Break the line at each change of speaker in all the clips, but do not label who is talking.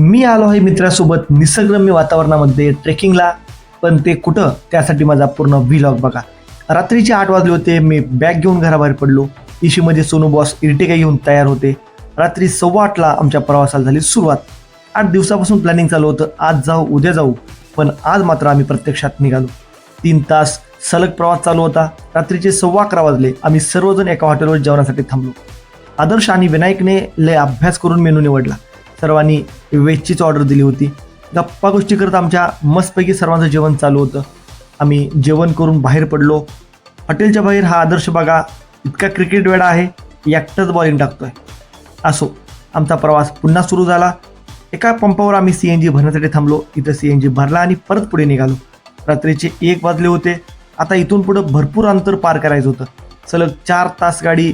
मी आलो आहे मित्रासोबत निसर्गरम्य वातावरणामध्ये ट्रेकिंगला पण ते कुठं? त्यासाठी माझा पूर्ण व्हिलॉग बघा. रात्रीचे आठ वाजले होते मी बॅग घेऊन घराबाहेर पडलो. इशीमध्ये सोनू बॉस इर्टिका घेऊन तयार होते. रात्री सव्वा आठला आमच्या प्रवासाला झाली सुरुवात. आठ दिवसापासून प्लॅनिंग चालू होतं. आज जाऊ उद्या जाऊ. पण आज मात्र आम्ही प्रत्यक्षात निघालो. तीन तास सलग प्रवास चालू होता. रात्रीचे सव्वा अकरा वाजले. आम्ही सर्वजण एका हॉटेलवर जेवणासाठी थांबलो. आदर्श आणि विनायकने लय अभ्यास करून मेनू निवडला. सर्वांनी व्हेजचीच ऑर्डर दिली होती. गप्पा गोष्टी करत आमच्या मस्तपैकी सर्वांचं जेवण चालू होतं. आम्ही जेवण करून बाहेर पडलो. हॉटेलच्या बाहेर हा आदर्श बघा इतका क्रिकेट वेळा आहे एकटाच बॉलिंग टाकतोय. असो आमचा प्रवास पुन्हा सुरू झाला. एका पंपावर आम्ही सी एन जी भरण्यासाठी थांबलो. इथं सी एन जी भरला आणि परत पुढे निघालो. रात्रीचे एक वाजले होते. आता इथून पुढं भरपूर अंतर पार करायचं होतं. सलग चार तास गाडी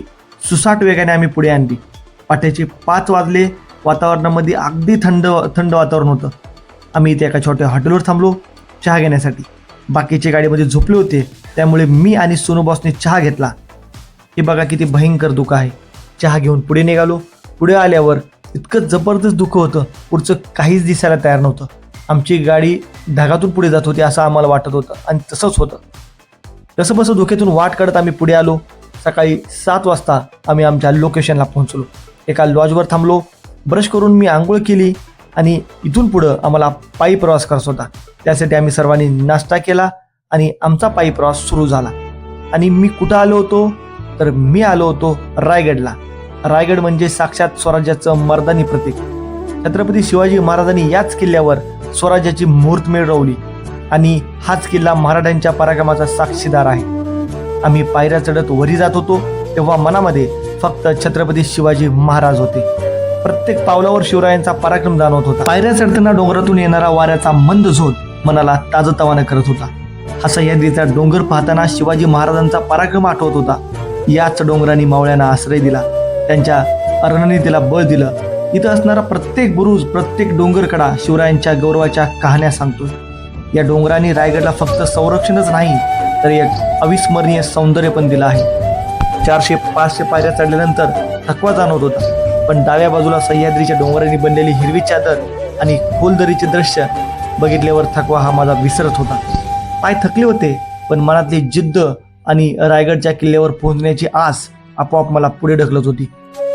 सुसाट वेगाने आम्ही पुढे आणली. पाठ्याचे पाच वाजले. वातावरणामध्ये अगदी थंड थंड वातावरण होतं. आम्ही इथे एका छोट्या हॉटेलवर थांबलो चहा घेण्यासाठी. बाकीचे गाडीमध्ये झोपले होते त्यामुळे मी आणि सोनू बॉसने चहा घेतला. हे बघा किती भयंकर दुःख आहे. चहा घेऊन पुढे निघालो. पुढे आल्यावर इतकं जबरदस्त दुःख होतं. पुढचं काहीच दिसायला तयार नव्हतं. आमची गाडी ढगातून पुढे जात होती असं आम्हाला वाटत होतं आणि तसंच होतं. तसं बसं धुक्यातून वाट काढत आम्ही पुढे आलो. सकाळी सात वाजता आम्ही आमच्या लोकेशनला पोहोचलो. एका लॉजवर थांबलो. ब्रश करून मी आंघोळ केली आणि इथून पुढं आम्हाला पायी प्रवास करायचा होता. त्यासाठी आम्ही सर्वांनी नाश्ता केला आणि आमचा पायी प्रवास सुरू झाला. आणि मी कुठं आलो होतो? तर मी आलो होतो रायगडला. रायगड म्हणजे साक्षात स्वराज्याचं मर्दानी प्रतीक. छत्रपती शिवाजी महाराजांनी याच किल्ल्यावर स्वराज्याची मुहूर्तमेढ मिळवली. आणि हाच किल्ला मराठ्यांच्या पराक्रमाचा साक्षीदार आहे. आम्ही पायऱ्या चढत वरी जात होतो तेव्हा मनामध्ये फक्त छत्रपती शिवाजी महाराज होते. प्रत्येक पावलावर शिवरायांचा पराक्रम जाणवत होता. पायऱ्या चढताना डोंगरातून येणारा वाऱ्याचा मंद झोत मनाला ताजतवानं करत होता. हा सह्याद्रीचा डोंगर पाहताना शिवाजी महाराजांचा पराक्रम आठवत होता. याच डोंगरांनी मावळ्यांना आश्रय दिला. त्यांच्या अरणनीतीला बळ दिलं. इथं असणारा प्रत्येक बुरुज प्रत्येक डोंगरकडा शिवरायांच्या गौरवाच्या कहाण्या सांगतो या डोंगरांनी रायगडला फक्त संरक्षणच नाही तर एक अविस्मरणीय सौंदर्य पण दिलं आहे. चारशे पाचशे पायऱ्या चढल्यानंतर थकवा जाणवत होता. पण डाव्या बाजूला सह्याद्रीच्या डोंगरांनी बनलेली हिरवी चादर आणि खोलदरीचे दृश्य बघितल्यावर थकवा हा माझा विसरत होता. पाय थकले होते पण मनातली जिद्द आणि रायगडच्या किल्ल्यावर पोहोचण्याची आस आपोआप मला पुढे ढकलत होती.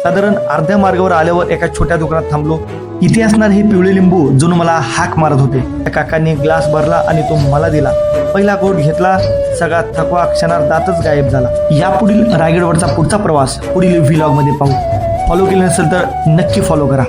साधारण अर्ध्या मार्गावर आल्यावर एका छोट्या दुकानात थांबलो. इथे असणार हे पिवळे लिंबू जणू मला हाक मारत होते. त्या काकांनी ग्लास भरला आणि तो मला दिला. पहिला गोट घेतला सगळा थकवा क्षणात दातच गायब झाला. यापुढील रायगडवरचा पुढचा प्रवास पुढील व्हिलॉगमध्ये पाहू. फॉलो केले नसेल तर नक्की फॉलो करा.